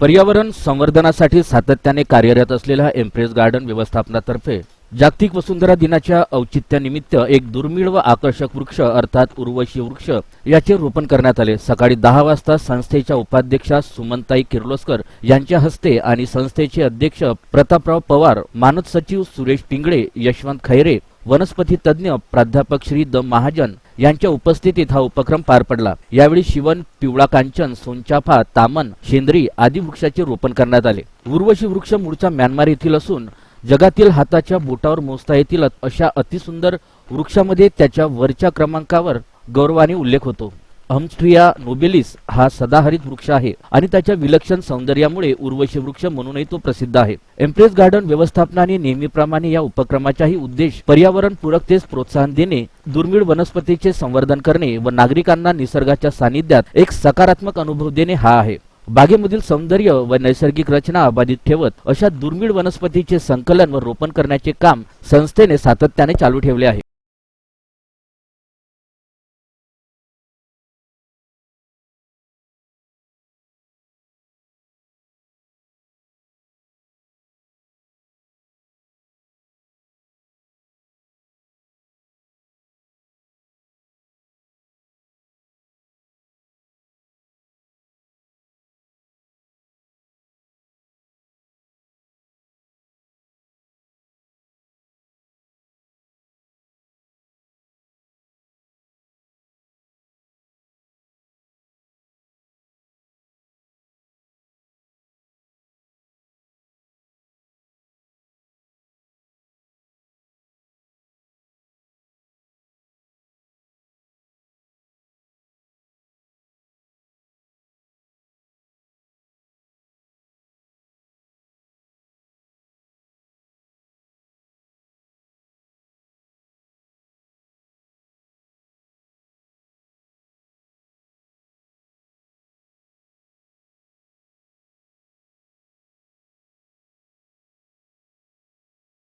पर्यावरण संवर्धनासाठी सातत्याने कार्यरत असलेल्या एम्प्रेस गार्डन व्यवस्थापनातर्फे जागतिक वसुंधरा दिनाच्या औचित्यानिमित्त एक दुर्मिळ व आकर्षक वृक्ष अर्थात उर्वशी वृक्ष याचे रोपण करण्यात आले. सकाळी दहा वाजता संस्थेच्या उपाध्यक्षा सुमनताई किर्लोस्कर यांच्या हस्ते आणि संस्थेचे अध्यक्ष प्रतापराव पवार मानद सचिव सुरेश पिंगळे यशवंत खैरे वनस्पती तज्ज्ञ प्राध्यापक श्री द महाजन यांच्या उपस्थितीत हा उपक्रम पार पडला. यावेळी शिवन पिवळा कांचन सोनचाफा तामन शेंद्री आदी वृक्षाचे रोपण करण्यात आले. उर्वशी वृक्ष मूळचा म्यानमार येथील असून जगातील हाताच्या बोटावर मोजता येतील अशा अतिसुंदर वृक्षामध्ये त्याच्या वरच्या क्रमांकावर गौरवाने उल्लेख होतो. अहमस्ट्रिया नोबेलिस हा सदाहरित वृक्ष आहे आणि त्याच्या विलक्षण सौंदर्यामुळे उर्वशी वृक्ष म्हणूनही तो प्रसिद्ध आहे. एम्प्रेस गार्डन व्यवस्थापनाने नेहमीप्रमाणे या उपक्रमाचाही उद्देश पर्यावरण पूरकतेस प्रोत्साहन देणे दुर्मिळ वनस्पतीचे संवर्धन करणे व नागरिकांना निसर्गाच्या सानिध्यात एक सकारात्मक अनुभव देणे हा आहे. बागेमधील सौंदर्य व नैसर्गिक रचना अबाधित ठेवत अशा दुर्मिळ वनस्पतीचे संकलन व रोपण करण्याचे काम संस्थेने सातत्याने चालू ठेवले आहे.